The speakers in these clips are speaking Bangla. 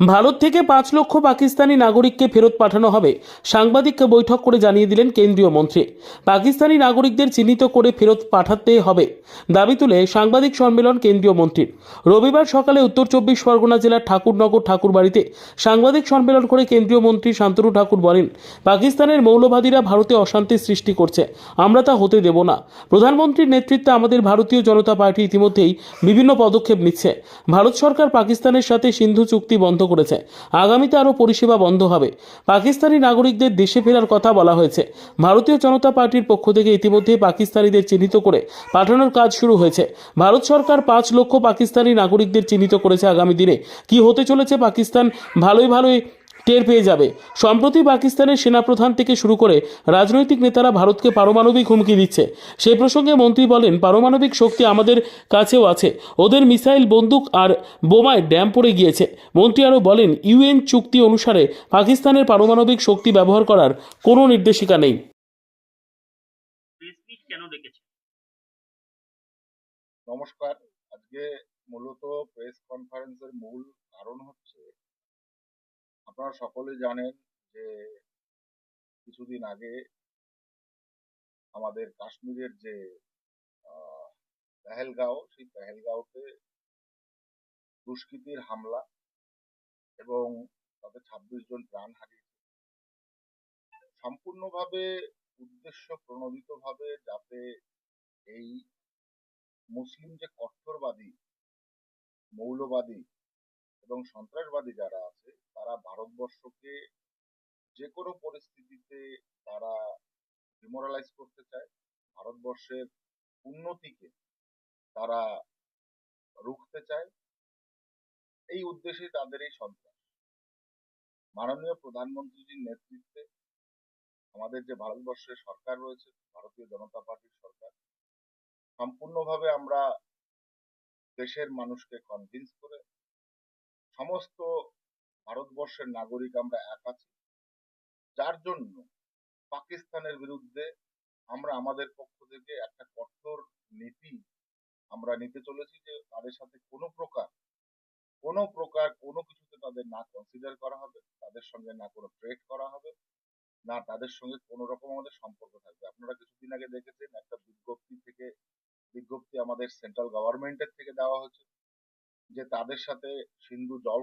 ভারত থেকে পাঁচ লক্ষ পাকিস্তানি নাগরিককে ফেরত পাঠানো হবে সাংবাদিককে বৈঠক করে জানিয়ে দিলেন কেন্দ্রীয় মন্ত্রী। পাকিস্তানি নাগরিকদের চিহ্নিত করে ফেরত পাঠাতে হবে, দাবি তুলে সাংবাদিক সম্মেলন কেন্দ্রীয় মন্ত্রীর। রবিবার সকালে উত্তর চব্বিশ পরগনা জেলার ঠাকুরনগর ঠাকুরবাড়িতে সাংবাদিক সম্মেলন করে কেন্দ্রীয় মন্ত্রী শান্তনু ঠাকুর বলেন, পাকিস্তানের মৌলবাদীরা ভারতে অশান্তি সৃষ্টি করছে, আমরা তা হতে দেব না। প্রধানমন্ত্রীর নেতৃত্বে আমাদের ভারতীয় জনতা পার্টি ইতিমধ্যেই বিভিন্ন পদক্ষেপ নিচ্ছে। ভারত সরকার পাকিস্তানের সাথে সিন্ধু চুক্তি বন্ধ করেছে। আগামীতে আরও পরিষেবা বন্ধ হবে। পাকিস্তানি নাগরিকদের দেশে ফেরার কথা বলা হয়েছে। ভারতীয় জনতা পার্টির পক্ষ থেকে ইতিমধ্যেই পাকিস্তানিদের চিহ্নিত করে পাঠানোর কাজ শুরু হয়েছে। ভারত সরকার পাঁচ লক্ষ পাকিস্তানি নাগরিকদের চিহ্নিত করেছে আগামী দিনে। কি হতে চলেছে পাকিস্তান? ভালোই ভালোই টের পেয়ে যাবে। সম্প্রতি পাকিস্তানের সেনাপ্রধান থেকে শুরু করে রাজনৈতিক নেতারা ভারতকে পারমাণবিক হুমকি দিচ্ছে। সেই প্রসঙ্গে মন্ত্রী বলেন পারমাণবিক শক্তি আমাদের কাছেও আছে। ওদের মিসাইল বন্দুক আর বোমায় ড্যাম পড়ে গিয়েছে। মন্ত্রী আরও বলেন ইউএন চুক্তি অনুসারে পাকিস্তানের পারমাণবিক শক্তি ব্যবহার করার কোনো নির্দেশিকা নেই। নমস্কার। আজকে মূলত প্রেস কনফারেন্সের মূল আপনারা সকলেই জানেন যে কিছুদিন আগে আমাদের কাশ্মীরের যে পেহেলগাঁও, সেই পেহেলগাঁওতে দুষ্কৃতীর হামলা এবং তাতে ছাব্বিশ জন প্রাণ হারিয়েছে। সম্পূর্ণভাবে, উদ্দেশ্য প্রণোদিতভাবে যাতে এই মুসলিম যে কট্টরবাদী, মৌলবাদী এবং সন্ত্রাসবাদী যারা আছে, তারা ভারতবর্ষকে যে কোনো পরিস্থিতিতে তারা ডিমোরালাইজ করতে চায়, ভারতবর্ষের উন্নতিকে তারা রুখতে চায়, এই উদ্দেশ্যে তাদের এই সন্ত্রাস। মাননীয় প্রধানমন্ত্রীজির নেতৃত্বে আমাদের যে ভারতবর্ষের সরকার রয়েছে, ভারতীয় জনতা পার্টির সরকার, সম্পূর্ণভাবে আমরা দেশের মানুষকে কনভিন্স করে সমস্ত ভারতবর্ষের নাগরিক আমরা এক আছি। যার জন্য পাকিস্তানের বিরুদ্ধে আমরা আমাদের পক্ষ থেকে একটা কঠোর নীতি আমরা নিতে চলেছি যে তাদের সাথে কোনো প্রকার কোনো প্রকার কোনো কিছুতে তাদের না কনসিডার করা হবে, তাদের সঙ্গে না কোনো ট্রেড করা হবে, না তাদের সঙ্গে কোনো রকম আমাদের সম্পর্ক থাকবে। আপনারা কিছুদিন আগে দেখেছেন একটা বিজ্ঞপ্তি থেকে, বিজ্ঞপ্তি আমাদের সেন্ট্রাল গভর্নমেন্টের থেকে দেওয়া হয়েছে। যে তাদের সাথে সিন্ধু জল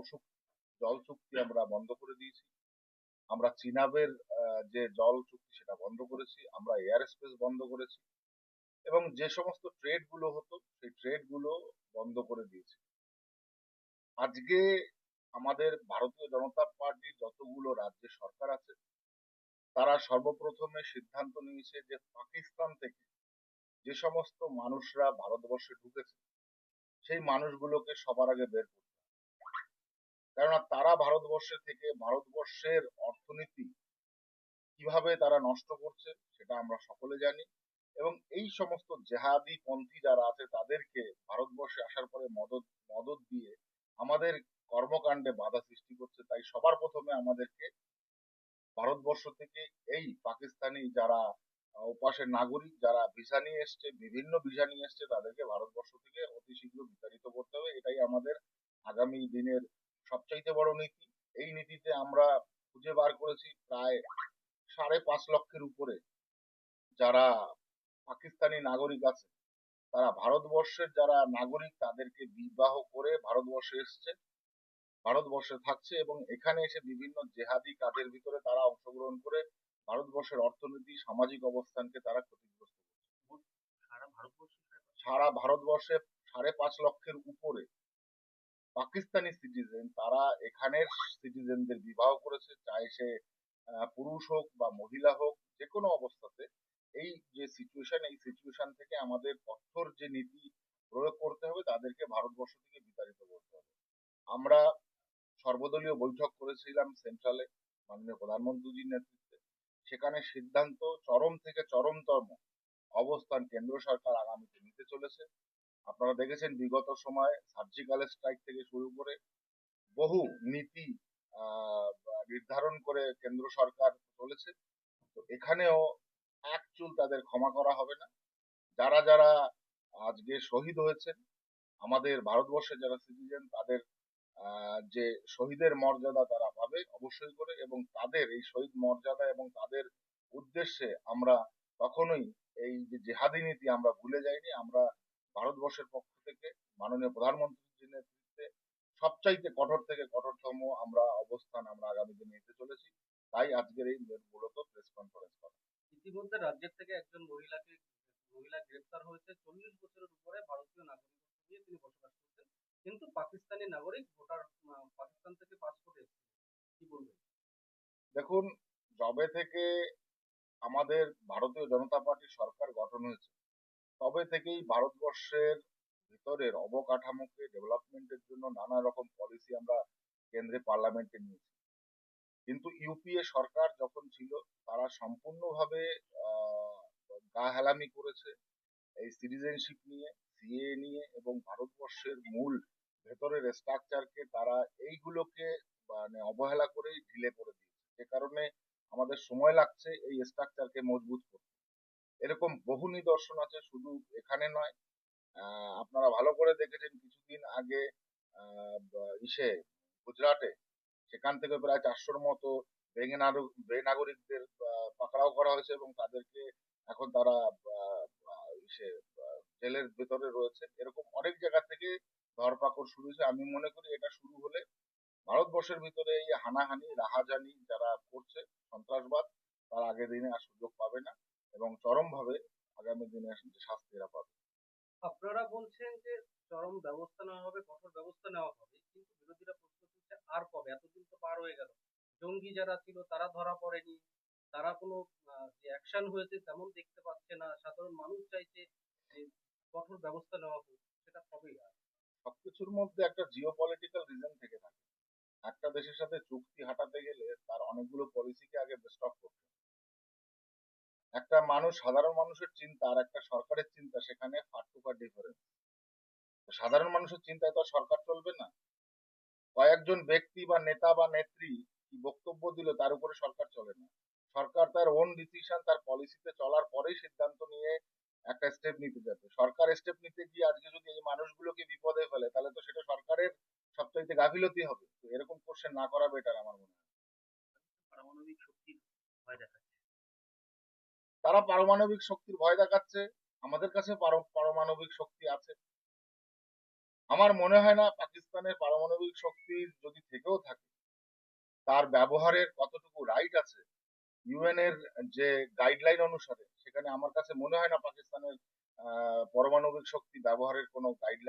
জল চুক্তি আমরা বন্ধ করে দিয়েছি। আমরা চিনাবের যে জল চুক্তি সেটা বন্ধ করেছি। আমরা এয়ার স্পেস বন্ধ করেছি। এবং যে সমস্ত ট্রেডগুলো হতো, সেই ট্রেডগুলো বন্ধ করে দিয়েছি। আজকে আমাদের ভারতীয় জনতা পার্টির যতগুলো রাজ্যের সরকার আছে, তারা সর্বপ্রথমে সিদ্ধান্ত নিয়েছে যে পাকিস্তান থেকে যে সমস্ত মানুষরা ভারতবর্ষে ঢুকেছে সেই মানুষগুলোকে সবার আগে বের করতে কেননা তারা ভারতবর্ষে থেকে ভারতবর্ষের অর্থনীতি কীভাবে তারা নষ্ট করছে সেটা আমরা সকলে জানি এবং এই সমস্ত জেহাদি পন্থী যারা আছে তাদেরকে ভারতবর্ষে আসার পরে মদত মদত দিয়ে আমাদের কর্মকাণ্ডে বাধা সৃষ্টি করছে। তাই সবার প্রথমে আমাদেরকে ভারতবর্ষ থেকে এই পাকিস্তানি যারা ওপাশের নাগরিক যারা ভিসা নিয়ে এসছে, বিভিন্ন ভিসা নিয়ে এসছে, তাদেরকে ভারতবর্ষ থেকে অতি শীঘ্র বিতাড়িত করতে হবে। এটাই আমাদের আগামী দিনের সবচাইতে বড় নীতি। এই নীতিতে আমরা খুঁজে বার করেছি প্রায় সাড়ে পাঁচ লক্ষের উপরে যারা পাকিস্তানি নাগরিক আছে, তারা ভারতবর্ষের যারা নাগরিক তাদেরকে বিবাহ করে ভারতবর্ষে এসছে, ভারতবর্ষে থাকছে এবং এখানে এসে বিভিন্ন জেহাদি কাজের ভিতরে তারা অংশগ্রহণ করে ভারতবর্ষের অর্থনীতি সামাজিক অবস্থানকে তারা ক্ষতিগ্রস্ত করছে। সারা ভারতবর্ষে সাড়ে পাঁচ লক্ষের উপরে পাকিস্তানি সিটিজেন তারা এখানের সিটিজেনদের বিবাহ করেছে চাই সে পুরুষ হোক বা মহিলা হোক যে কোনো অবস্থাতে। এই যে সিচুয়েশন এই সিচুয়েশন থেকে আমাদের কঠোর যে নীতি প্রয়োগ করতে হবে তাদেরকে ভারতবর্ষ থেকে বিতাড়িত করতে হবে। আমরা সর্বদলীয় বৈঠক করেছিলাম সেন্ট্রালে মাননীয় প্রধানমন্ত্রীজির নেতৃত্বে। সেখানে সিদ্ধান্ত চরম থেকে চরমতম অবস্থান কেন্দ্র সরকার আগামীতে নিতে চলেছে। আপনারা দেখেছেন বিগত সময়ে সার্জিক্যাল স্ট্রাইক থেকে শুরু করে বহু নীতি নির্ধারণ করে কেন্দ্র সরকার চলেছে। তো এখানেও এক চুল তাদের ক্ষমা করা হবে না। যারা যারা আজকে শহীদ হয়েছেন, আমাদের ভারতবর্ষের যারা সিটিজেন তাদের যে শহীদের মর্যাদা তারা পাবে অবশ্যই করে এবং তাদের এই শহীদ মর্যাদা এবং তাদের উদ্দেশ্যে আমরা কখনোই এই যে জেহাদি নীতি আমরা ভুলে যাইনি। আমরা ভারতবর্ষের পক্ষ থেকে, মাননীয় প্রধানমন্ত্রীর নেতৃত্বে সবচাইতে কঠোর থেকে কঠোরতম আমরা অবস্থান আমরা আগামী দিনে নিতে চলেছি। তাই আজকের এই মূলত প্রেস কনফারেন্স করা। ইতিমধ্যে রাজ্যের থেকে একজন মহিলাকে, মহিলা গ্রেপ্তার হয়েছে। চল্লিশ বছরের উপরে ভারতীয় নাগরিকত্ব নিয়ে তিনি বসবাস করছেন। পাকিস্তানি নাগরিক, ভোটার পাকিস্তান থেকে পাসপোর্ট কি বলবেন? দেখুন, যবে থেকে আমাদের ভারতীয় জনতা পার্টির সরকার গঠন হয়েছে, তবে থেকেই ভারতবর্ষের ভিতরের অবকাঠামোকে ডেভেলপমেন্টের জন্য নানা রকম পলিসি আমরা কেন্দ্রে পার্লামেন্টে নিয়েছি। কিন্তু ইউপিএ সরকার যখন ছিল, তারা সম্পূর্ণভাবে গা হেলামি করেছে এই সিটিজেনশিপ নিয়ে সিএ নিয়ে এবং ভারতবর্ষের মূল ভেতরের স্ট্রাকচারকে তারা এইগুলোকে মানে অবহেলা করেই ঢিলে করে দিয়েছে। যে কারণে আমাদের সময় লাগছে এই স্ট্রাকচারকে মজবুত করতে। এরকম বহু নিদর্শন আছে, শুধু এখানে নয়। আপনারা ভালো করে দেখেছেন কিছুদিন আগে ইসে, গুজরাটে, সেখান থেকে প্রায় চারশোর মতো বেনাগরিকদের পাকড়াও করা হয়েছে এবং তাদেরকে এখন তারা ইসে জেলের ভেতরে রয়েছে। এরকম অনেক জায়গা থেকে ধরপাকড় শুরু হয়েছে। আমি মনে করি এটা শুরু হলে ভারতবর্ষের ভিতরে এই হানাহানি, রাহাজানি যারা করছে, সন্ত্রাসবাদ, তার আগের দিনে আর সুযোগ পাবে না এবং চরমভাবে আগামী দিনে শাস্তি এরা পাবে। আপনারা বলছেন যে চরম ব্যবস্থা নেওয়া হবে, কঠোর ব্যবস্থা নেওয়া হবে, কিন্তু বিরোধীরা প্রশ্ন তুলছে আর কবে? এতদিন তো পার হয়ে গেল। জঙ্গি যারা ছিল, তারা ধরা পড়েনি। তারা কোনো যে অ্যাকশন হয়েছে তেমন দেখতে পাচ্ছে না। সাধারণ মানুষ চাইছে যে কঠোর ব্যবস্থা নেওয়া হোক, সেটা কবেই আর? সবকিছুর মধ্যে একটা জিও পলিটিক্যাল রিজন থেকে থাকে। একটা দেশের সাথে চুক্তি হাঁটাতে গেলে তার অনেকগুলো পলিসিকে আগে স্টপ করতে। একটা মানুষ সাধারণ মানুষের চিন্তা আর একটা সরকারের চিন্তা, সেখানে ফাটুকার ডিফারেন্স সাধারণ মানুষের চিন্তায় তো সরকার চলবে না। কয়েকজন ব্যক্তি বা নেতা বা নেত্রী কি বক্তব্য দিল তার উপরে সরকার চলে না। সরকার তার ওন ডিসিশন তার পলিসিতে চলার পরেই সিদ্ধান্ত নিয়ে একটা স্টেপ নিতে যাবে। সরকার স্টেপ নিতে গিয়ে আজকে যদি এই মানুষগুলোকে বিপদে ফেলে তাহলে তো সেটা সরকারের সবচাইতে গাফিলতি হবে। তো এরকম কোশ্চেন না করা বেটার আমার মনে হয়। পারমাণবিক শক্তির ভয় দেখাচ্ছে। তারা পারমাণবিক শক্তির ভয় দেখাচ্ছে। আমাদের কাছে পারমাণবিক শক্তি আছে। আমার মনে হয় না পাকিস্তানের পারমাণবিক শক্তির যদি থেকেও থাকে তার ব্যবহারের কতটুকু রাইট আছে ইউএন এর যে গাইডলাইন অনুসারে সেখানে আমার কাছে মনে হয় না পাকিস্তানের পারমাণবিক শক্তি ব্যবহারের কোনো গাইডলাইন